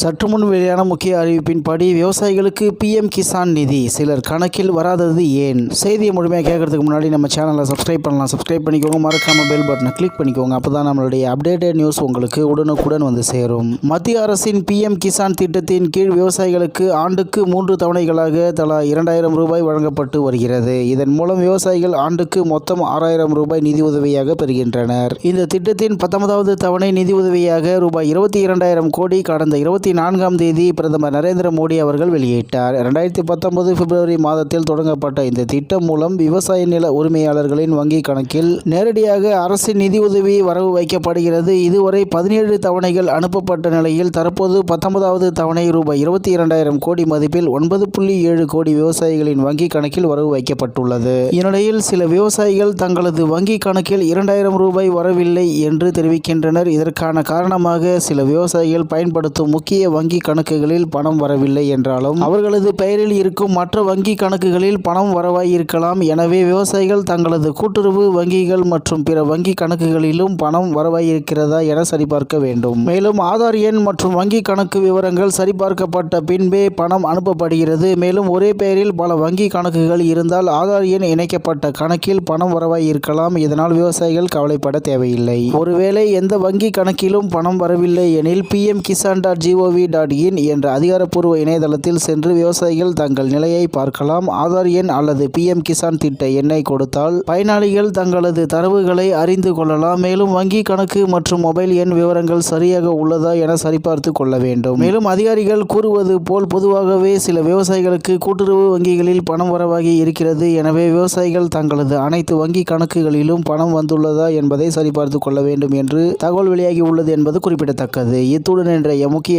சற்று முன் வெளியான முக்கிய அறிவிப்பின்படி விவசாயிகளுக்கு பிஎம் கிசான் நிதி. சிலர் கணக்கில் வராதது ஏன்? செய்தியை முழுமையாக கேட்கறதுக்கு முன்னாடி நம்ம சேனலை சப்ஸ்கிரைப் பண்ணலாம். சப்ஸ்கிரைப் பண்ணிக்கோங்க. மறக்காம பெல் பட்டனை கிளிக் பண்ணிக்கோங்க. அப்போ தான் நம்மளுடைய அப்டேட்டட் நியூஸ் உங்களுக்கு உடனுக்குடன் வந்து சேரும். மத்திய அரசின் பிஎம் கிசான் திட்டத்தின் கீழ் விவசாயிகளுக்கு ஆண்டுக்கு மூன்று தவணைகளாக தலா இரண்டாயிரம் ரூபாய் வழங்கப்பட்டு வருகிறது. இதன் மூலம் விவசாயிகள் ஆண்டுக்கு மொத்தம் ஆறாயிரம் ரூபாய் நிதி உதவியாக பெறுகின்றனர். இந்த திட்டத்தின் பத்தொன்பதாவது தவணை நிதி உதவியாக ரூபாய் இருபத்தி இரண்டாயிரம் கோடி கடந்த இருபத்தி நான்காம் தேதி பிரதமர் நரேந்திர மோடி அவர்கள் வெளியிட்டார். இரண்டாயிரத்தி பத்தொன்பது பிப்ரவரி மாதத்தில் தொடங்கப்பட்ட இந்த திட்டம் மூலம் விவசாய நில உரிமையாளர்களின் வங்கி கணக்கில் நேரடியாக அரசின் நிதியுதவி வரவு வைக்கப்படுகிறது. இதுவரை பதினேழு தவணைகள் அனுப்பப்பட்ட நிலையில் தற்போது பத்தொன்பதாவது தவணை ரூபாய் இருபத்தி இரண்டாயிரம் கோடி மதிப்பில் ஒன்பது புள்ளி ஏழு கோடி விவசாயிகளின் வங்கி கணக்கில் வரவு வைக்கப்பட்டுள்ளது. இந்நிலையில் சில விவசாயிகள் தங்களது வங்கி கணக்கில் இரண்டாயிரம் ரூபாய் வரவில்லை என்று தெரிவிக்கின்றனர். இதற்கான காரணமாக சில விவசாயிகள் பயன்படுத்தும் முக்கிய வங்கி கணக்குகளில் பணம் வரவில்லை என்றாலும் அவர்களது பெயரில் இருக்கும் மற்ற வங்கி கணக்குகளில் பணம் வரவாய் இருக்கலாம் எனவே விவசாயிகள் தங்களது கூட்டுறவு வங்கிகள் மற்றும் பிற வங்கி கணக்குகளிலும் பணம் வரவாய் இருக்கிறதா என சரிபார்க்க வேண்டும். மேலும் ஆதார் எண் மற்றும் வங்கி கணக்கு விவரங்கள் சரிபார்க்கப்பட்ட பின்பே பணம் அனுப்பப்படுகிறது. மேலும் ஒரே பெயரில் பல வங்கி கணக்குகள் இருந்தால் ஆதார் எண் இணைக்கப்பட்ட கணக்கில் பணம் வரவாய் இருக்கலாம் இதனால் விவசாயிகள் கவலைப்பட தேவையில்லை. ஒருவேளை எந்த வங்கி கணக்கிலும் பணம் வரவில்லை எனில் PM Kisan dot gov dot in என்ற அதிகாரப்பூர்வ இணையதளத்தில் சென்று விவசாயிகள் தங்கள் நிலையை பார்க்கலாம். ஆதார் எண் அல்லது பிஎம் கிசான் திட்ட எண்ணை கொடுத்தால் பயனாளிகள் தங்களது தரவுகளை அறிந்து கொள்ளலாம். மேலும் வங்கி கணக்கு மற்றும் மொபைல் எண் விவரங்கள் சரியாக உள்ளதா என சரிபார்த்து கொள்ள வேண்டும். மேலும் அதிகாரிகள் கூறுவது போல் பொதுவாகவே சில விவசாயிகளுக்கு கூட்டுறவு வங்கிகளில் பணம் வரவாகி இருக்கிறது. எனவே விவசாயிகள் தங்களது அனைத்து வங்கி கணக்குகளிலும் பணம் வந்துள்ளதா என்பதை சரிபார்த்து கொள்ள வேண்டும் என்று தகவல் வெளியாகி உள்ளது என்பது குறிப்பிடத்தக்கது. இத்துடன் என்ற முக்கிய